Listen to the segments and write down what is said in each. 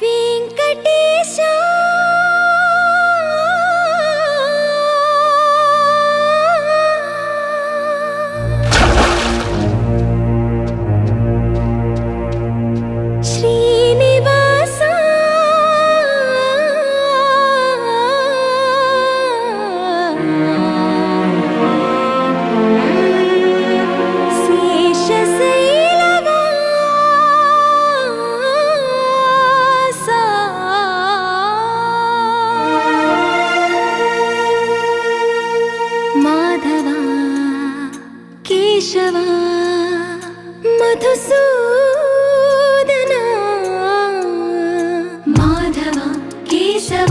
వెంకటేశ మధుసూదనా మాధవ కేశవ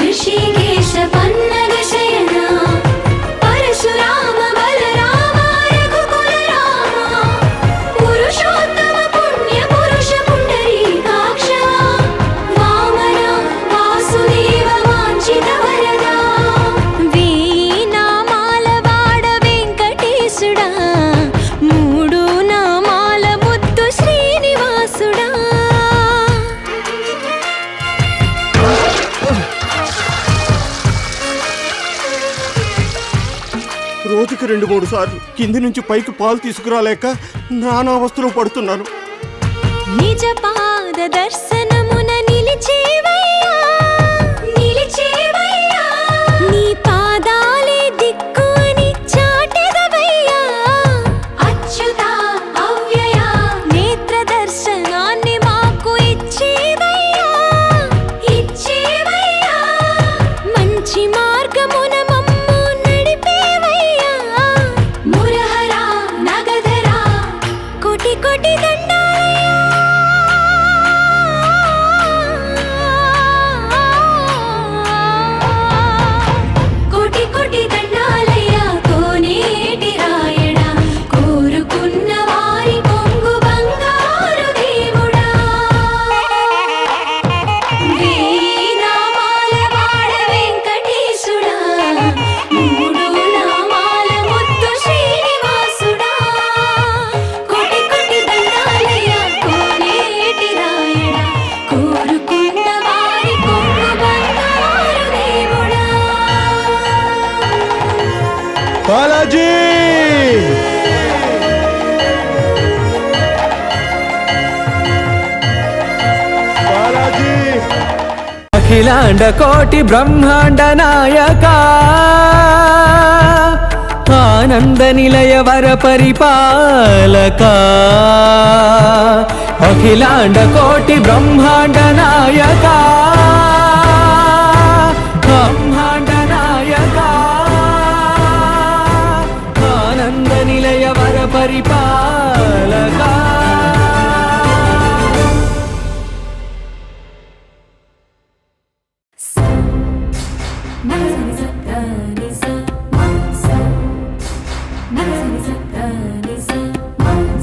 ऋषिकेशपन्न రోజుకి రెండు మూడు సార్లు కింది నుంచి పైకి పాలు తీసుకురాలేక నానా వస్తువులు పడుతున్నాను. నిజ పాద దర్శనము ಕೋಟಿ ಕೋಟಿ ದಂಡ బాలాజీ! అఖిలాండ కోటి బ్రహ్మాండ నాయక ఆనంద నిలయ వర పరిపాలక. అఖిలాండ కోటి బ్రహ్మాండ నాయకా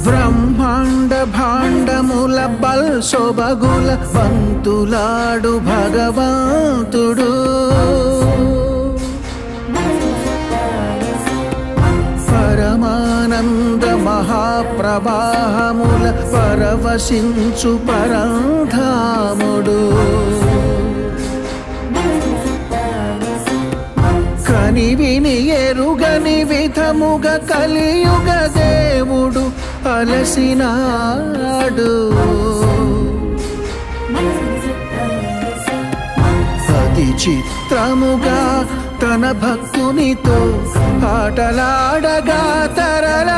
బ్రహ్మాండ భాండముల బల్ శోభగుల భగవంతుడు. పరమానంద మహాప్రవాహముల పరవశించు పరంధాముడు. కని విని ఎరుగని విధముగ కలియుగ దేవుడు అలసినాడు. అది చిత్రముగా తన భక్తునితో ఆటలాడగా తరలాడు.